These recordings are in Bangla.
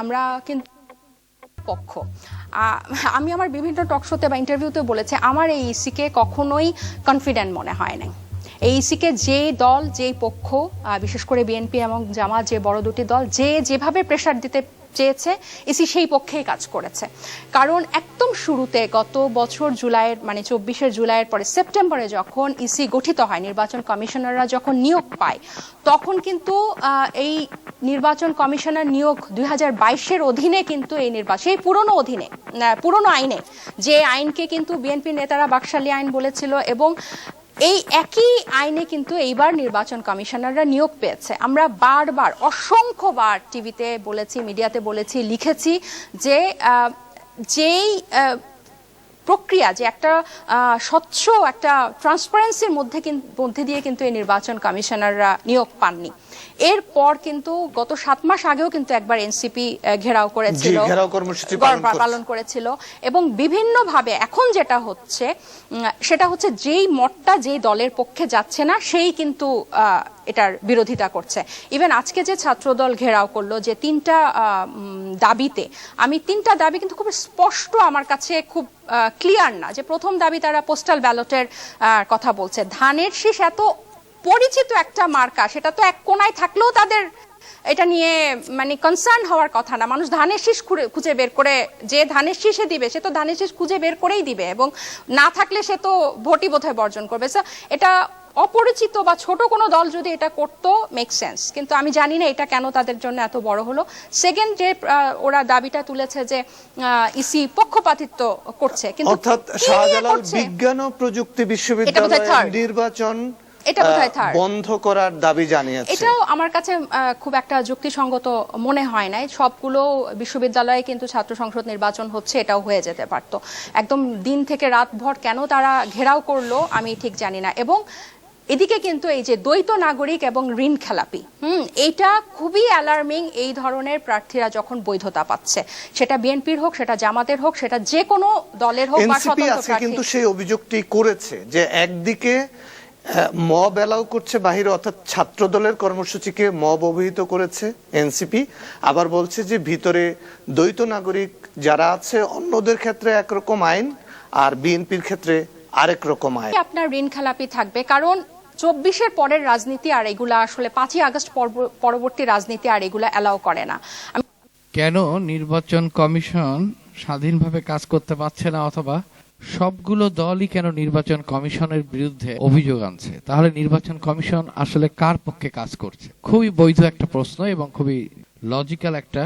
আমরা কিন্তু পক্ষ। আমি আমার বিভিন্ন টক শোতে বা ইন্টারভিউতে বলেছি, আমার এই ইসিকে কখনোই কনফিডেন্ট মনে হয় নাই। এই ইসিকে যে দল যেই পক্ষ বিশেষ করে বিএনপি এবং জামাত, যে বড় দুটি দল, যে যেভাবে প্রেশার দিতে চেয়েছে ইসি সেই পক্ষেই কাজ করেছে। কারণ একদম শুরুতে গত বছর জুলাইয়ের মানে চব্বিশের জুলাইয়ের পরে সেপ্টেম্বরে যখন ইসি গঠিত হয়, নির্বাচন কমিশনাররা যখন নিয়োগ পায়, তখন কিন্তু এই নির্বাচন কমিশনার নিয়োগ দুই হাজার বাইশের অধীনে কিন্তু এই নির্বাচন, সেই পুরনো অধীনে পুরনো আইনে, যে আইনকে কিন্তু বিএনপি নেতারা বাকশালী আইন বলেছিল এবং এই একই আইনে কিন্তু এইবার নির্বাচন কমিশনাররা নিয়োগ পেয়েছে। আমরা বারবার, অসংখ্যবার টিভিতে বলেছি, মিডিয়াতে বলেছি, লিখেছি যে যেই প্রক্রিয়া, যে একটা স্বচ্ছ একটা ট্রান্সপারেন্সির মধ্যে মধ্যে দিয়ে কিন্তু এই নির্বাচন কমিশনাররা নিয়োগ পাননি। এরপর কিন্তু গত সাত মাস আগেও কিন্তু একবার এনসিপি ঘেরাও করেছিল পালন করেছিল। এবং বিভিন্নভাবে এখন যেটা হচ্ছে সেটা হচ্ছে যেই মতটা যেই দলের পক্ষে যাচ্ছে না সেই কিন্তু এটার বিরোধিতা করছে। ইভেন আজকে যে ছাত্রদল ঘেরাও করল যে তিনটা আহ, দাবিতে আমি তিনটা দাবি কিন্তু খুব স্পষ্ট আমার কাছে খুব ক্লিয়ার না। যে প্রথম দাবি তারা পোস্টাল ব্যালটের কথা বলছে। ধানের শীষ এত পরিচিত একটা মার্কা সেটা তো এক কোনায় থাকলেও তাদের এটা নিয়ে মানে কনসার্ন হওয়ার কথা না। মানুষ ধানের শীষ খুঁজে বের করে যে ধানের শীষে দিবে সে তো ধানের শীষ খুঁজে বের করেই দিবে এবং না থাকলে সে তো ভোটই বোধহয় বর্জন করবে। এটা অপরিচিত বা ছোট কোনো দল যদি এটা করতো মেক সেন্স কিন্তু আমি জানি না এটা কেন তাদের জন্য এত বড় হলো। সেকেন্ড যে ওরা দাবিটা তুলেছে যে ইসি পক্ষপাতিত্ব করছে কিন্তু অর্থাৎ শাহজালাল বিজ্ঞান ও প্রযুক্তি বিশ্ববিদ্যালয়ের নির্বাচন এটা বোধহয় third। বন্ধ করার দাবি জানিয়েছে। এটাও আমার কাছে খুব একটা যুক্তিসঙ্গত মনে হয় নাই। সবগুলো বিশ্ববিদ্যালয়ে কিন্তু ছাত্র সংসদ নির্বাচন হচ্ছে এটাও হয়ে যেতে পারতো। একদম দিন থেকে রাত ভর কেন তারা ঘেরাও করল আমি ঠিক জানি না। এবং এদিকে কিন্তু এই যে দ্বৈত নাগরিক এবং ঋণ খেলাপি হুম এইটা খুবই অ্যালার্মিং এই ধরনের প্রার্থীরা যখন বৈধতা পাচ্ছে। সেটা বিএনপির হোক সেটা জামাতের হোক সেটা যে কোনো দলের হোক বা স্বতন্ত্র প্রার্থী কিন্তু সেই অভিযোগটি করেছে যে একদিকে মব অ্যালাউ করছে বাহিরে অর্থাৎ ছাত্র দলের কর্মসূচিকে মব অভিহিত করেছে এনসিপি। আবার বলছে যে ভিতরে দ্বৈত নাগরিক যারা আছে অন্যদের ক্ষেত্রে একরকম আইন আর বিএনপির ক্ষেত্রে আরেক রকম আইন। আপনার ঋণ খেলাপি থাকবে কারণ চব্বিশের পরের রাজনীতি আর এগুলা আসলে পাঁচই আগস্ট পরব- পরবর্তী রাজনীতি আর এগুলা অ্যালাউ করে না। কেন নির্বাচন কমিশন স্বাধীনভাবে কাজ করতে পারছে না অথবা সবগুলো দলই কেন নির্বাচন কমিশনের বিরুদ্ধে অভিযোগ আনছে? তাহলে নির্বাচন কমিশন আসলে কার পক্ষে কাজ করছে? খুবই বৈধ একটা প্রশ্ন এবং খুবই লজিক্যাল একটা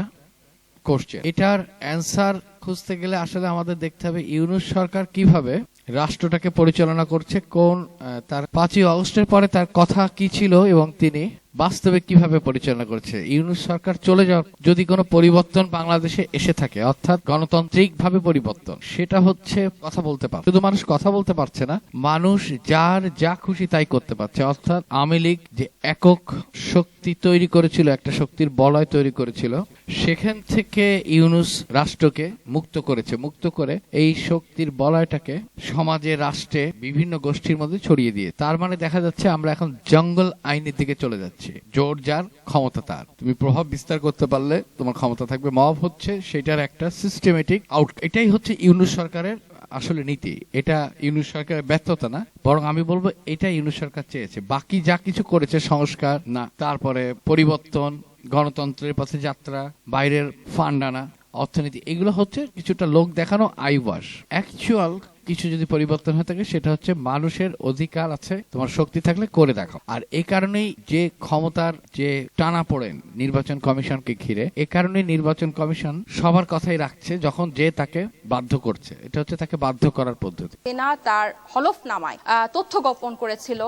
কোশ্চেন এটার অ্যান্সার খুঁজতে গেলে আসলে আমাদের দেখতে হবে ইউনুস সরকার কীভাবে রাষ্ট্রটাকে পরিচালনা করছে, কোন তার পাঁচই আগস্টের পরে তার কথা কি ছিল এবং তিনি বাস্তবে কীভাবে পরিচালনা করছে? ইউনুস সরকার চলে যাওয়ার যদি কোনো পরিবর্তন বাংলাদেশে এসে থাকে, অর্থাৎ গণতান্ত্রিক ভাবে পরিবর্তন, সেটা হচ্ছে কথা বলতে পারে শুধু মানুষ কথা বলতে পারছে না, মানুষ যার যা খুশি তাই করতে পারছে। অর্থাৎ আওয়ামী লীগ যে একক শক্তি তৈরি করেছিল, একটা শক্তির বলয় তৈরি করেছিল, সেখান থেকে ইউনুস রাষ্ট্রকে মুক্ত করেছে। মুক্ত করে এই শক্তির বলয়টাকে সমাজে, রাষ্ট্রে বিভিন্ন গোষ্ঠীর মধ্যে ছড়িয়ে দিয়ে তার মানে দেখা যাচ্ছে আমরা এখন জঙ্গল আইনের দিকে চলে যাচ্ছি। জোর যার, ক্ষমতা তার। তুমি প্রভাব বিস্তার করতে পারলে তোমার ক্ষমতা থাকবে। মব হচ্ছে সেটার একটা সিস্টেমেটিক আউট এটাই হচ্ছে ইউনুস সরকারের আসলে নীতি। এটা ইউনুস সরকারের ব্যর্থতা না, বরং আমি বলব এটা ইউনুস সরকার চেয়েছে। বাকি যা কিছু করেছে সংস্কার না, তারপরে পরিবর্তন, গণতন্ত্রের পথে যাত্রা, বাইরের ফান্ড আনা, অর্থনীতি, এগুলো হচ্ছে কিছুটা লোক দেখানো আইওয়াস অ্যাকচুয়াল কিছু যদি পরিবর্তন হয়ে থাকে, সেটা হচ্ছে মানুষের অধিকার আছে, তোমার শক্তি থাকলে করে দেখো আর এই কারণেই যে ক্ষমতার যে টানা পড়েন নির্বাচন কমিশনকে ঘিরে, এ কারণে নির্বাচন কমিশন সবার কথাই রাখছে যখন যে তাকে বাধ্য করছে। এটা হচ্ছে তাকে বাধ্য করার পদ্ধতি। সেনা তার হলফনামায় তথ্য গোপন করেছিল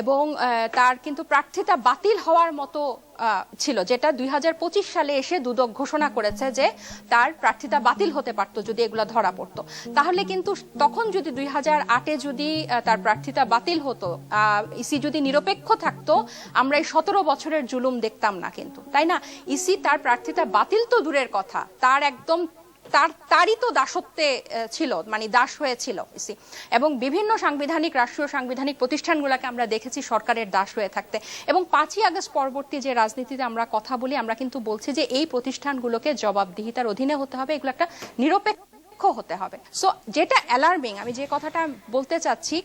এবং তার কিন্তু প্রার্থিতা বাতিল হওয়ার মতো ছিল, যেটা দুই হাজার পঁচিশ সালে এসে দুদক ঘোষণা করেছে যে তার প্রার্থিতা বাতিল হতে পারত যদি এগুলো ধরা পড়ত। তাহলে কিন্তু তখন যদি দুই হাজার আটে যদি তার প্রার্থিতা বাতিল হতো ইসি যদি নিরপেক্ষ থাকতো, আমরা এই সতেরো বছরের জুলুম দেখতাম না কিন্তু, তাই না? ইসি তার প্রার্থিতা বাতিল তো দূরের কথা, তার একদম তার, তারই তো দাসত্বে ছিল মানে দাস হয়েছিল এবং বিভিন্ন সাংবিধানিক, রাষ্ট্রীয় সাংবিধানিক প্রতিষ্ঠানগুলোকে আমরা দেখেছি সরকারের দাস হয়ে থাকতে। এবং পাঁচই আগস্ট পরবর্তী যে রাজনীতিতে আমরা কথা বলি, আমরা কিন্তু বলছি যে এই প্রতিষ্ঠানগুলোকে জবাবদিহিতার অধীনে হতে হবে, এগুলো একটা নিরপেক্ষ পক্ষ হতে হবে। সো যেটা অ্যালার্মিং আমি যে কথাটা বলতে চাচ্ছি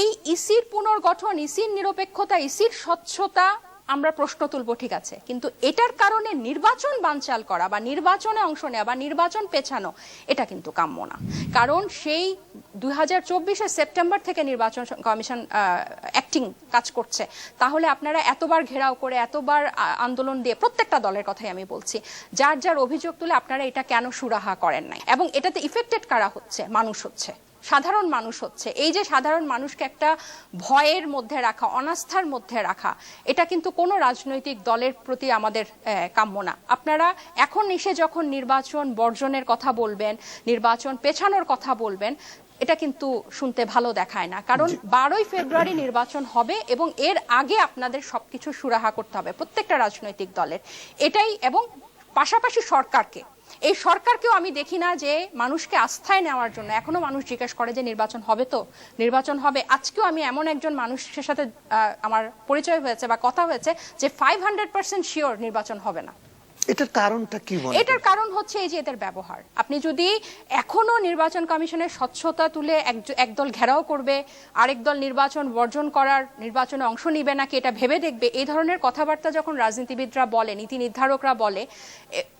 এই ইসির পুনর্গঠন, ইসির নিরপেক্ষতা, ইসির স্বচ্ছতা আমরা প্রশ্ন তুলব, ঠিক আছে। কিন্তু এটার কারণে নির্বাচন বানচাল করা বা নির্বাচনে অংশ নেওয়া বা নির্বাচন পেছানো, এটা কিন্তু কাম্য না। কারণ সেই দুই হাজার সেপ্টেম্বর থেকে নির্বাচন কমিশন অ্যাক্টিং কাজ করছে। তাহলে আপনারা এতবার ঘেরাও করে, এতবার আন্দোলন দিয়ে প্রত্যেকটা দলের কথাই আমি বলছি। যার যার অভিযোগ তুলে আপনারা এটা কেন সুরাহা করেন নাই? এবং এটাতে ইফেক্টেড কারা হচ্ছে? মানুষ হচ্ছে। সাধারণ মানুষ হচ্ছে। এই যে সাধারণ মানুষকে একটা ভয়ের মধ্যে রাখা অনাস্থার মধ্যে রাখা এটা কিন্তু কোনো রাজনৈতিক দলের প্রতি আমাদের কাম্য না। আপনারা এখন এসে যখন নির্বাচন বর্জনের কথা বলবেন নির্বাচন পেছানোর কথা বলবেন এটা কিন্তু শুনতে ভালো দেখায় না। কারণ বারোই ফেব্রুয়ারি নির্বাচন হবে এবং এর আগে আপনাদের সবকিছু সুরাহা করতে হবে প্রত্যেকটা রাজনৈতিক দলের। এটাই এবং পাশাপাশি সরকারকে এই সরকারকেও আমি দেখি না যে মানুষকে আস্থায় নেওয়ার জন্য। এখনও মানুষ জিজ্ঞেস করে যে নির্বাচন হবে তো? নির্বাচন হবে। আজকেও আমি এমন একজন মানুষের সাথে আমার পরিচয় হয়েছে বা কথা হয়েছে যে ফাইভ হান্ড্রেড পার্সেন্ট শিওর নির্বাচন হবে না। এটার কারণটা কি মনে এটার কারণ হচ্ছে এই যে এদের ব্যবহার। আপনি যদি এখনও নির্বাচন কমিশনের স্বচ্ছতা তুলে এক- একদল ঘেরাও করবে, আরেক দল নির্বাচন বর্জন করার নির্বাচনে অংশ নিবে নাকি এটা ভেবে দেখবে, এই ধরনের কথাবার্তা যখন রাজনীতিবিদরা বলে, নীতি নির্ধারকরা বলে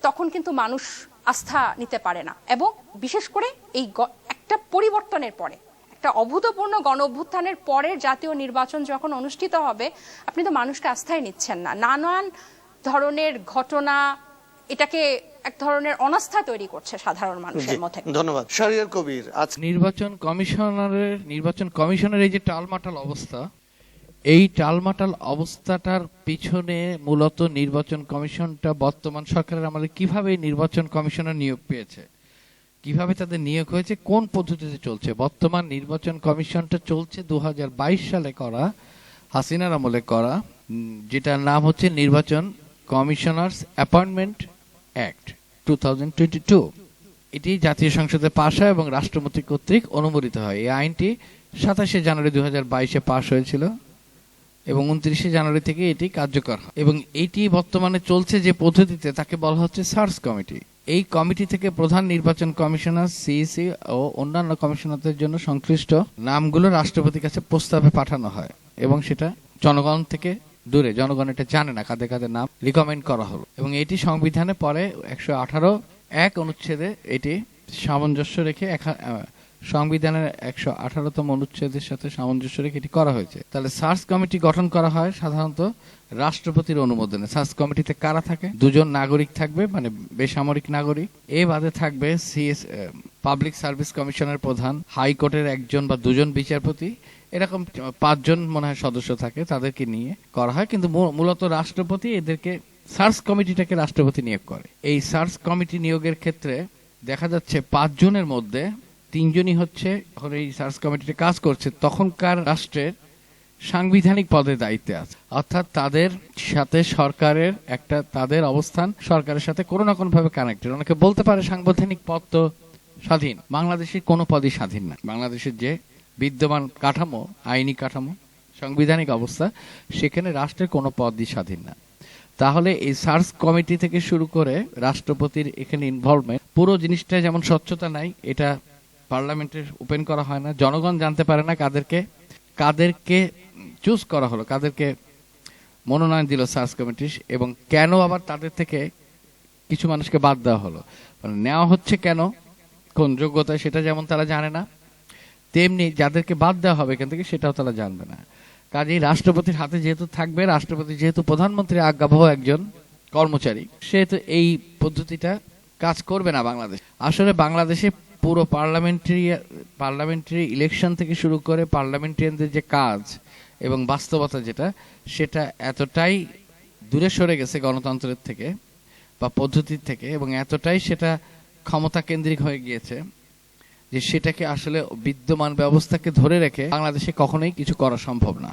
তখন কিন্তু মানুষ আস্থা নিতে পারে না। এবং বিশেষ করে এই একটা পরিবর্তনের পরে, একটা অভূতপূর্ণ গণ অভ্যুত্থানের পরের জাতীয় নির্বাচন যখন অনুষ্ঠিত হবে, আপনি তো মানুষকে আস্থায় নিচ্ছেন না। নানান ধরনের ঘটনা এটাকে এক ধরনের অনাস্থা তৈরি করছে সাধারণ মানুষের মধ্যে। ধন্যবাদ। শাহরিয়ার কবির আজ নির্বাচন কমিশনারের নির্বাচন কমিশনের এই যে টালমাটাল অবস্থা এই টালমাটাল অবস্থাটার পিছনে মূলত নির্বাচন কমিশনটা বর্তমান সরকারের আমাদের কীভাবে নির্বাচন কমিশনার নিয়োগ পেয়েছে? কীভাবে তাদের নিয়োগ হয়েছে? কোন পদ্ধতিতে চলছে? বর্তমান নির্বাচন কমিশনটা চলছে দু হাজার বাইশ সালে করা হাসিনার আমলে করা উম, যেটার নাম হচ্ছে নির্বাচন কমিশনার্স অ্যাপয়েন্টমেন্ট অ্যাক্ট টু এটি জাতীয় সংসদে পাশ হয় এবং রাষ্ট্রপতি কর্তৃক অনুমোদিত হয়। এই আইনটি সাতাশে জানুয়ারি হাজার বাইশে পাশ হয়েছিল এবং উনত্রিশে জানুয়ারি থেকে এটি কার্যকর হয়। এবং এটি বর্তমানে চলছে যে পদ্ধতিতে তাকে বলা হচ্ছে সার্চ কমিটি। এই কমিটি থেকে প্রধান নির্বাচন কমিশনার সিইসি ও অন্যান্য কমিশনারদের জন্য সংশ্লিষ্ট নামগুলো রাষ্ট্রপতির কাছে প্রস্তাবে পাঠানো হয় এবং সেটা জনগণ থেকে দূরে, জনগণ এটা জানে না কাদের কাদের নাম রিকমেন্ড করা হলো। এবং এটি সংবিধানে পরে একশো আঠারো এক অনুচ্ছেদে এটি সামঞ্জস্য রেখে সংবিধানের একশো আঠারোতম অনুচ্ছেদের সাথে সামঞ্জস্য রেখে এটি করা হয়েছে। তাহলে সার্চ কমিটি গঠন করা হয় সাধারণত রাষ্ট্রপতির অনুমোদনে। সার্চ কমিটিতে কারা থাকে? দুজন নাগরিক থাকবে মানে বেসামরিক নাগরিক। এ বাদে থাকবে সিএস পাবলিক সার্ভিস কমিশনের প্রধান, হাইকোর্টের একজন বা দুজন বিচারপতি এরকম পাঁচজন মনে হয় সদস্য থাকে তাদেরকে নিয়ে করা হয়। কিন্তু মূলত রাষ্ট্রপতি এদেরকে সার্চ কমিটিটাকে রাষ্ট্রপতি নিয়োগ করে। এই সার্চ কমিটি নিয়োগের ক্ষেত্রে দেখা যাচ্ছে পাঁচজনের মধ্যে তিনজনই হচ্ছে যখন এই সার্চ কমিটিতে কাজ করছে, তখনকার রাষ্ট্রের সাংবিধানিক পদে দায়িত্বে আছে। অর্থাৎ তাদের সাথে সরকারের একটা, তাদের অবস্থান সরকারের সাথে কোনো না কোনো ভাবে কানেক্টেড অনেকে বলতে পারে সাংবিধানিক পদ তো স্বাধীন। বাংলাদেশের কোনো পদই স্বাধীন না। বাংলাদেশের যে বিদ্যমান কাঠামো, আইনি কাঠামো, সাংবিধানিক অবস্থা, সেখানে রাষ্ট্রের কোনো পদই স্বাধীন না। তাহলে এই সার্চ কমিটি থেকে শুরু করে রাষ্ট্রপতির এখানে ইনভলভমেন্ট পুরো জিনিসটা যেমন স্বচ্ছতা নাই, এটা পার্লামেন্টে ওপেন করা হয় না। জনগণ জানতে পারে না কাদেরকে কাদেরকে চুজ করা হলো, কাদেরকে মনোনয়ন দিল সার্চ কমিটি, এবং কেন আবার তাদের থেকে কিছু মানুষকে বাদ দেওয়া হলো? মানে নেওয়া হচ্ছে কেন? কোন যোগ্যতা সেটা যেমন তারা জানে না। তেমনি যাদেরকে বাদ দেওয়া হবে এখান থেকে সেটাও তারা জানবে না। কাজেই রাষ্ট্রপতির হাতে যেহেতু থাকবে, রাষ্ট্রপতি যেহেতু প্রধানমন্ত্রী আজ্ঞাবহ একজন কর্মচারী, সেহেতু এই পদ্ধতিটা কাজ করবে না বাংলাদেশ। আসলে বাংলাদেশে পুরো পার্লামেন্টারি পার্লামেন্টারি ইলেকশন থেকে শুরু করে পার্লামেন্টারিয়ানদের যে কাজ এবং বাস্তবতা যেটা, সেটা এতটাই দূরে সরে গেছে গণতন্ত্রের থেকে বা পদ্ধতির থেকে এবং এতটাই সেটা ক্ষমতা কেন্দ্রিক হয়ে গিয়েছে যে সেটাকে আসলে বিদ্যমান ব্যবস্থাকে ধরে রেখে বাংলাদেশে কখনোই কিছু করা সম্ভব না।